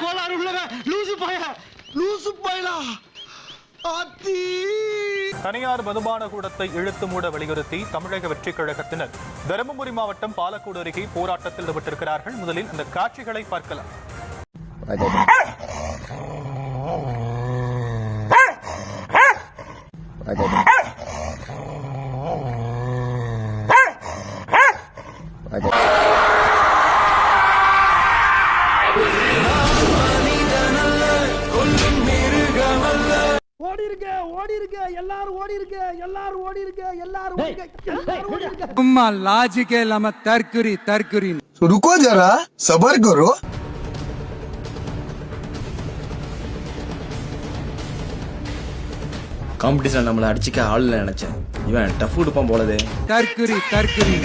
கோளாறு உள்ளவன் லூசு பைய. லூசு பையலா. ஆத்தி. தனியார் மதுபான கூடத்தை இழுத்து மூட வலியுறுத்தி தமிழக வெற்றிக் கழகத்தினர் தருமபுரி மாவட்டம் பாலக்கோடு அருகே போராட்டத்தில் ஈடுபட்டிருக்கிறார்கள். முதலில் இந்த காட்சிகளை பார்க்கலாம். ஓடி எல்லாரும் ஓடி இருக்கு எல்லாரும் ஓடி இருக்கு எல்லாரும் சும்மா லாஜிக்கே இல்லாம தற்குறி தற்குறி. ருக்கோ ஜரா? சபர் கரோ? காம்படிஷன் நம்மளை அடிச்சுக்க ஆள் நினைச்சேன். இவன் டஃப் கொடுப்பான் போலதே. தற்குறி தற்குறி.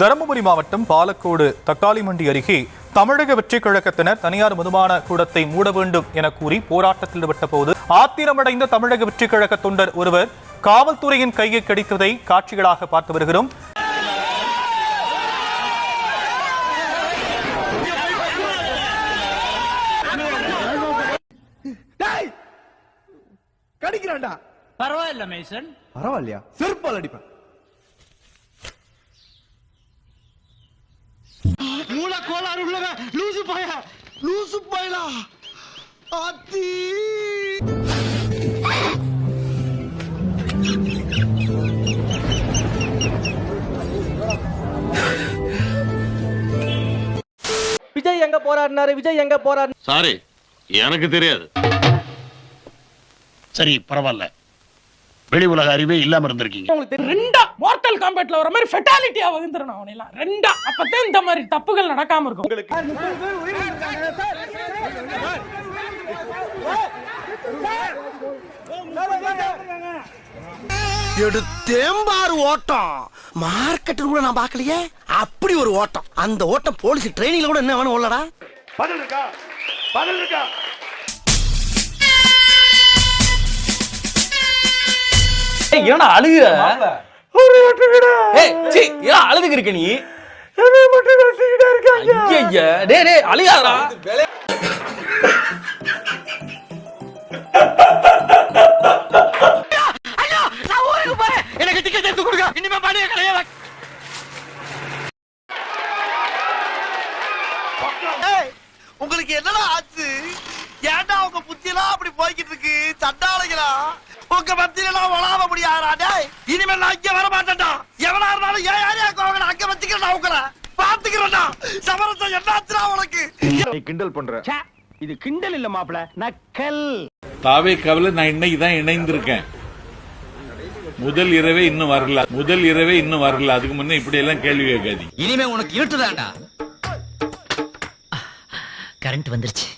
தருமபுரி மாவட்டம் பாலக்கோடு தக்காளி மண்டி அருகே தமிழக வெற்றிக் கழகத்தினர் தனியார் மதுபான கூடத்தை மூட வேண்டும் என கூறி போராட்டத்தில் ஈடுபட்ட போது ஆத்திரமடைந்த தமிழக வெற்றிக் கழக தொண்டர் ஒருவர் காவல்துறையின் கையை கடித்ததை காட்சிகளாக பார்த்து வருகிறோம். கடிக்கிறான்டா. பரவாயில்ல மேசன். பரவாயில்லையா? செருப்பால் அடிப்பேன். கோளாறு உள்ளவன் லூசு பைய. லூசு பையலா. ஆத்தி. விஜய் எங்க போராடினாரு விஜய் எங்க போராடினாரு சாரி எனக்கு தெரியாது. சரி பரவாயில்ல. வெளி உலக அறிவே இல்லாம இருந்திருக்கீங்க. உங்களுக்கு ரெண்டா மார்டல் காம்பேட்ல வர மாதிரி ஃபெட்டாலிட்டியா வந்துறணும் அவனை எல்லாம் ரெண்டா. அப்பதான் இந்த மாதிரி தப்புகள் நடக்காம இருக்கும். எடுத்தேம்பாரு ஓட்டம். மார்க்கெட்டில் கூட நான் பார்க்கலையே. அப்படி ஒரு ஓட்டம். அந்த ஓட்டம் போலீஸ் ட்ரைனிங்ல கூட என்ன வேணும் உள்ளடா பதில் இருக்கா? பதில் இருக்கா? ஏன்னா அழுகு ஏய், சீ, ஏன் அழுதுக்கு இருக்க நீ? ஐயைய, டேய் டேய் அழுகாதடா. எனக்கு டிக்கெட் எடுத்து கொடுங்க. இனிமே பணிய கிடையாது உங்களுக்கு என்னடா ஆச்சு? ஏன்டா உங்க புத்தியெல்லாம் அப்படி போய்கிட்டு இருக்கு? சண்டாளைகளா? உங்க மத்தியிலாம் வளாவ முடியாதா டேய். இனிமேல் நான் இங்க வர மாட்டேன்டா எவனா இருந்தாலும் ஏன் யாரையா கோவங்கள அங்க வச்சுக்கிறேன் உங்களை. பாத்துக்கிறேன்டா சமரசம் என்னாச்சுடா உனக்கு? கிண்டல் பண்ற. இது கிண்டல் இல்ல மாப்ள நக்கல். தாவே கவலை நான் இன்னைக்கு தான் இணைந்திருக்கேன். முதல் இரவே இன்னும் வரல முதல் இரவே இன்னும் வரல. அதுக்கு முன்ன இப்படி எல்லாம் கேள்வி கேட்காதீங்க. இனிமே உனக்கு இருட்டுதான்டா கரண்ட் வந்துருச்சு.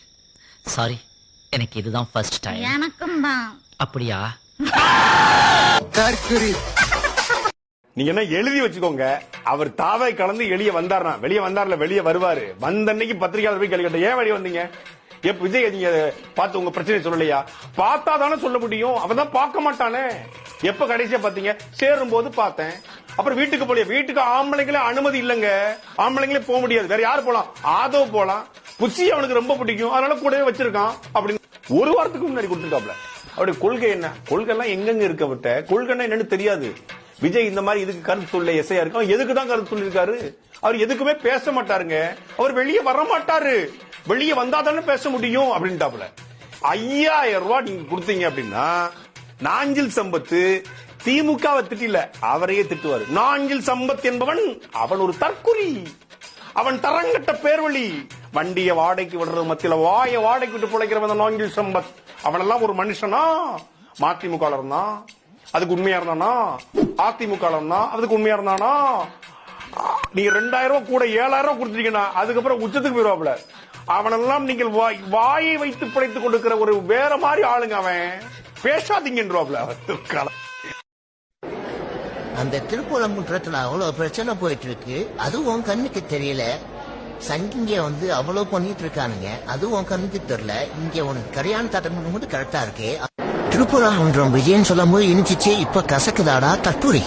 சாரி எனக்கு இதுதான் ஃபர்ஸ்ட் டைம் எனக்கும் தான் அப்படியா? நீங்க என்ன எழுதி வச்சுக்கோங்க. அவர் தாவை கலந்து எளிய வந்தார்னா வெளியே வந்தார்ல வெளியே வருவாரு. வந்த அன்னைக்கு பத்திரிகையாளர் போய் கேள்வி கேட்டேன் ஏன் வெளியே வந்தீங்க? எப்ப விஜய் நீங்க பார்த்து உங்க பிரச்சனை சொல்லலையா? பார்த்தா தானே சொல்ல முடியும். அவன் தான் பார்க்க மாட்டானே. எப்ப கடைசியா பாத்தீங்க சேரும் போது பார்த்தேன். அப்புறம் வீட்டுக்கு போலியா. வீட்டுக்கு ஆம்பளைங்களே அனுமதி இல்லங்க. ஆம்பளைங்களே போக முடியாது. வேற யாரு போலாம்? ஆதோ போலாம். புச்சி அவனுக்கு ரொம்ப பிடிக்கும். அதனால கூடவே வச்சிருக்கான். அப்படின்னு ஒரு வாரத்துக்கு முன்னாடி கொடுத்துருக்காப்ல. அவருடைய கொள்கை என்ன? கொள்கை எல்லாம் எங்கெங்க இருக்க விட்ட கொள்கைன்னா என்னன்னு தெரியாது. விஜய் இந்த மாதிரி இதுக்கு கருத்து சொல்ல எஸ்ஐயா இருக்கும் எதுக்கு தான் கருத்து சொல்லியிருக்காரு? அவர் எதுக்குமே பேச மாட்டாருங்க. அவர் வெளியே வர மாட்டாரு. வெளியே வந்தா தானே பேச முடியும் அப்படின்ட்டாப்ல ஐயாயிரம் ரூபாய் நீங்க கொடுத்தீங்க அப்படின்னா நாஞ்சில் சம்பத்து திமுகவை திட்டில. அவரையே திட்டுவாரு. நாஞ்சில் சம்பத் என்பவன் அவன் ஒரு தற்குறி அவன் தரங்கட்ட பேர்வழி. வண்டியை வாடகைக்கு விடுறது மத்தியில வாய வாடகைக்கு விட்டு பிழைக்கிறவன் நாஞ்சில் சம்பத். அவனெல்லாம் ஒரு மனுஷனா? மதிமுக இருந்தான்? அதுக்கு உண்மையா இருந்தானா? அதிமுக இருந்தான்? அதுக்கு உண்மையா இருந்தானா? நீங்க ரெண்டாயிரம் ரூபாய் கூட ஏழாயிரம் ரூபாய் கொடுத்துட்டீங்கன்னா அதுக்கப்புறம் உச்சத்துக்கு போயிருவாப்ல அவனெல்லாம் நீங்கள் வாய்- வாயை வைத்து பிழைத்துக் கொண்டிருக்கிற ஒரு வேற மாதிரி ஆளுங்க அவன். பேசாதீங்கன்றாப்ல அவன் அந்த திருப்பூரங்குன்றத்துல அவ்வளவு பிரச்சனை போயிட்டு இருக்கு. அதுவும் உன் கண்ணுக்கு தெரியல. சங்கிங்க வந்து அவ்வளவு பண்ணிட்டு இருக்கானுங்க. அதுவும் உன் கண்ணுக்கு தெரியல. இங்க உனக்கு கல்யாணம் தட்டம் மட்டும் கரெக்டா இருக்கு. திருப்புராமன்றம் விஜயன் சொல்லும் போது இனிச்சிச்சு இப்ப கசக்குதாடா தற்கூரி